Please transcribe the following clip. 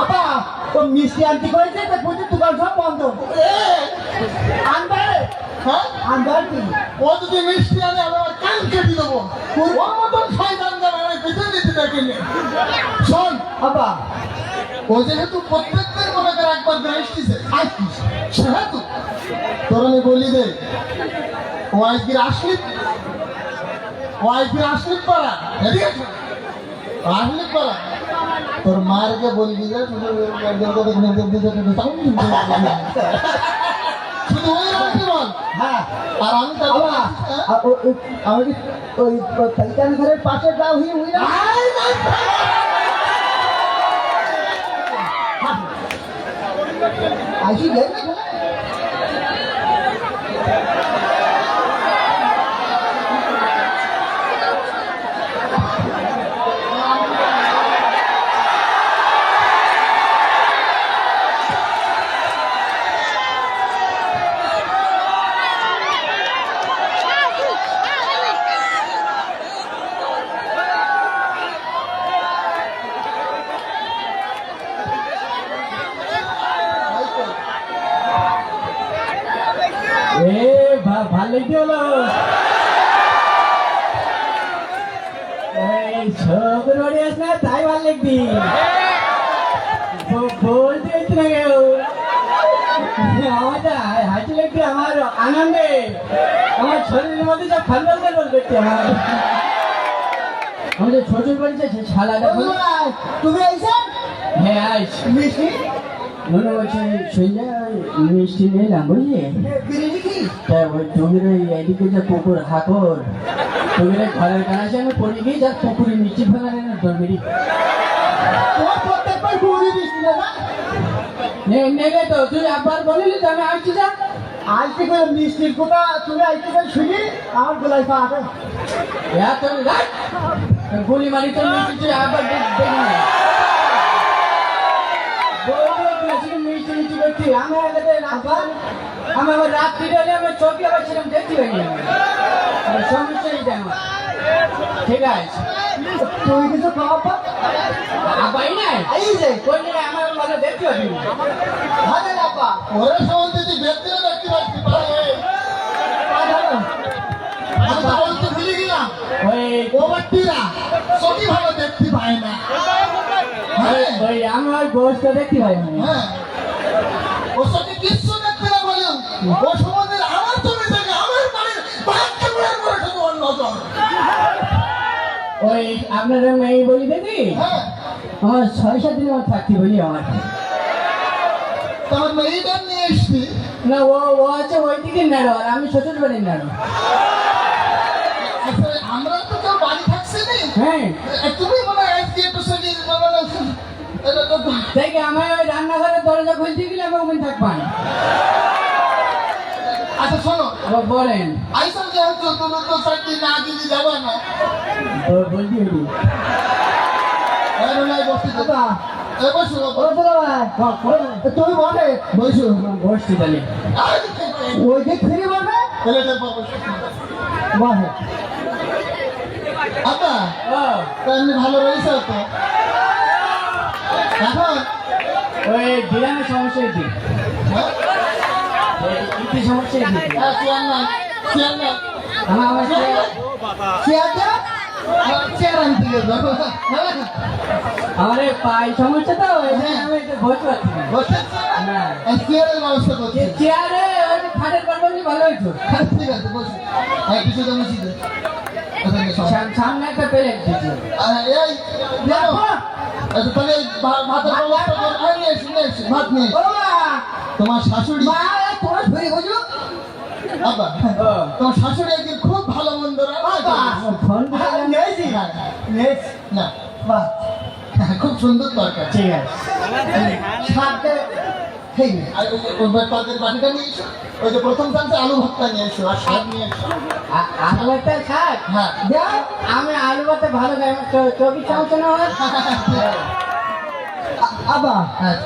আপা তো মিষ্টি আনতে করেছে তো পুজো দোকান সব বন্ধ। আনবে? হ্যাঁ? আনবে কি? ও যদি মিষ্টি আনে আমি আমার কান কেটে দেবো। ওর মতন শয়তান জানা আমি বেঁচে দিতে দেখিনি। শোন আপা ও যেহেতু প্রত্যেকদিন মনে করে একবার আসতিছে আসতিস সেহেতু। তোর আমি বলি দে ও আজকে আসলি? ও আজকে আসলি শোন। আসলি পারা তোর মারকে বলবি যে শুধু ওই রাখবি বল। হ্যাঁ। আর আমি তার আপা আ- ও- ও- আমাদের ওই টাইটান ঘরের পাশে যাও হি উই না? আসি যাই না এ ভালো কি হলো। এই ছবি রড়ি আস না তাই ভালো লাগবি বলতে হচ্ছে না কেউ? আমারটা হাসি লাগছে আমার আনন্দে। আমার শরীরের মধ্যে সব খান্দাল করছে আমার। আমাদের ছোট বলছে সে শালাটা তুমি আইসা হ্যাঁ আইস মিষ্টি? মনে হচ্ছে মিষ্টি নিলাম বুঝলি? বিরিয়ানি কি তা ওই জমির এদিকে যে পুকুর হাকর ওই ঘরের কাছে আমি পড়ে গিয়ে যা পুকুরে মিষ্টি ফেলা না জমিরি প্রত্যেকবার পুরি মিষ্টি না তো তুই একবার বলিলি তো আমি আসছি যা। আজ থেকে মিষ্টির কথা তুমি আজ থেকে শুনি আমার গলায় পা গুলি মারি তো মিষ্টি তুই একবার না। আমি আবার রাত্রি হলে আমার চোখে আবার ছিলাম দেখতে পাই সমস্যা এইটা আমার। ঠিক আছে। তুমি কিছু খাওয়া পা আবাই নাই? এই যে। কোন আমার ভালো দেখতে পাবি না। ভালো না ওরে সম্বন্ধে তুই ব্যক্তিও দেখতে পাচ্ছি পারে আমি তো বলতে ভুলে গেলাম। ওই ও বাট্টিরা ভালো দেখতে পায় না। ওই আমার গোষ্ঠ দেখতে পাই না। হ্যাঁ। আমার জমি থেকে আমার বাড়ির বাচ্চা গুলোর করে শুধু ওর ওই আপনারা মেয়ে বলি হ্যাঁ। আমার ছয় সাত দিন আমার থাকতে বলি আমার। তোমার মেয়েটা নিয়ে এসছি। না ও ও আছে ওই দিকে নাড়ো আর আমি শ্বশুর বাড়ির নাড়ো আমরা তো কেউ বাড়ি থাকছি নি? হ্যাঁ। তুমি মনে হয় আজকে একটু মানে আমার ওই রান্নাঘরের দরজা খুলতে গেলে আমি ওখানে থাকবান আচ্ছা বলেন। আইসা যেহেতু তুমি তো চাকরি না দিলে যাবে না। বলছি তুমি বলে বসো বসছি তাহলে। ওই যে ফিরে বলবে বলে আপা এমনি ভালো রয়েছে তো? এখন? ওই গ্রামের সমস্যা কি? হ্যাঁ সমস্যা হ্যাঁ, চেয়ার নাই চেয়ার নাই আমার আমার চেয়ার হ্যাঁ, চেয়ার আনতে গেল আমার এই সমস্যা তো জন্য আমি বসতে পারছি না বসে না। চেয়ারের ব্যবস্থা করছি চেয়ারে ওই খাটের পারবনি ভালো হইতো হ্যাঁ, ঠিক আছে বসে হ্যাঁ কিছু তো সামনে একটা প্লেট দিচ্ছে এই আচ্ছা তাহলে ভাতের ব্যবস্থা কর নিয়ে এসো নিয়ে এসো ভাত নিয়ে তোমার শাশুড়ি তোমার ফিরে বুঝো। আব্বা তোমার শাশুড়ি একদিন খুব ভালো মন্দ না। খুব সুন্দর তরকারি। ঠিক আছে। সাথে ঠিক আর ওই যে ওই তরকারি বাটিটা নিয়ে এসো। ওই যে প্রথম চান্সে আলু ভর্তা নিয়ে এসো আর শাক নিয়ে এসো। আলু ভাতটা খাক হ্যাঁ। আমি আলু ভাতটা ভালো খাই চব্বিশ চো- চোখের সমস্যা না আবার। হ্যাঁ